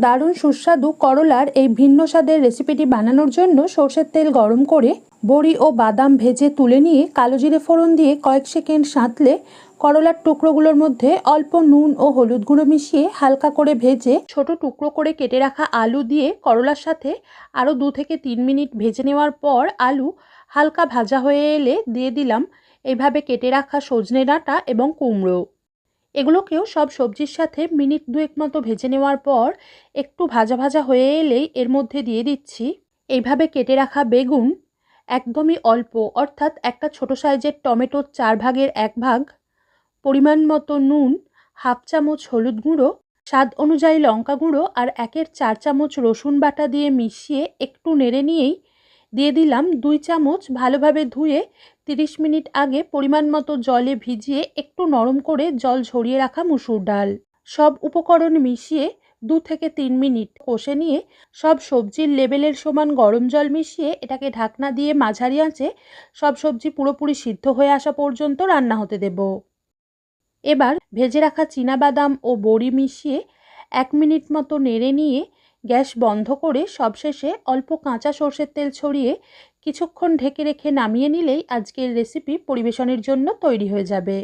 দারুণ সুস্বাদু করলার এই ভিন্ন স্বাদের রেসিপিটি বানানোর জন্য সর্ষের তেল গরম করে বড়ি ও বাদাম ভেজে তুলে নিয়ে কালো জিরে ফোড়ন দিয়ে কয়েক সেকেন্ড সাঁতলে করলার টুকরোগুলোর মধ্যে অল্প নুন ও হলুদ গুঁড়ো মিশিয়ে হালকা করে ভেজে ছোট টুকরো করে কেটে রাখা আলু দিয়ে করলার সাথে আরও দু থেকে তিন মিনিট ভেজে নেওয়ার পর আলু হালকা ভাজা হয়ে এলে দিয়ে দিলাম। এইভাবে কেটে রাখা সজনে ডাঁটা এবং কুমড়ো। এগুলোকেও সব সবজির সাথে মিনিট দুয়েক মতো ভেজে নেওয়ার পর একটু ভাজা ভাজা হয়ে এলেই এর মধ্যে দিয়ে দিচ্ছি। এইভাবে কেটে রাখা বেগুন একদমই অল্প, অর্থাৎ একটা ছোট সাইজের টমেটোর চার ভাগের এক ভাগ, পরিমাণ মতো নুন, হাফ চামচ হলুদ গুঁড়ো, স্বাদ অনুযায়ী লঙ্কা গুঁড়ো আর একের চার চামচ রসুন বাটা দিয়ে মিশিয়ে একটু নেড়ে নিয়েই দিয়ে দিলাম দুই চামচ ভালোভাবে ধুয়ে তিরিশ মিনিট আগে পরিমাণ মতো জলে ভিজিয়ে একটু নরম করে জল ঝরিয়ে রাখা মুসুর ডাল। সব উপকরণ মিশিয়ে দু থেকে তিন মিনিট কষে নিয়ে সব সবজির লেবেলের সমান গরম জল মিশিয়ে এটাকে ঢাকনা দিয়ে মাঝারি আঁচে সব সবজি পুরোপুরি সিদ্ধ হয়ে আসা পর্যন্ত রান্না হতে দেব। এবার ভেজে রাখা বাদাম ও বড়ি মিশিয়ে এক মিনিট মতো নেড়ে নিয়ে গ্যাস বন্ধ করে সবশেষে অল্প কাঁচা সর্ষের তেল ছড়িয়ে কিছুক্ষণ ঢেকে রেখে নামিয়ে নিলেই আজকের রেসিপি পরিবেশনের জন্য তৈরি হয়ে যাবে।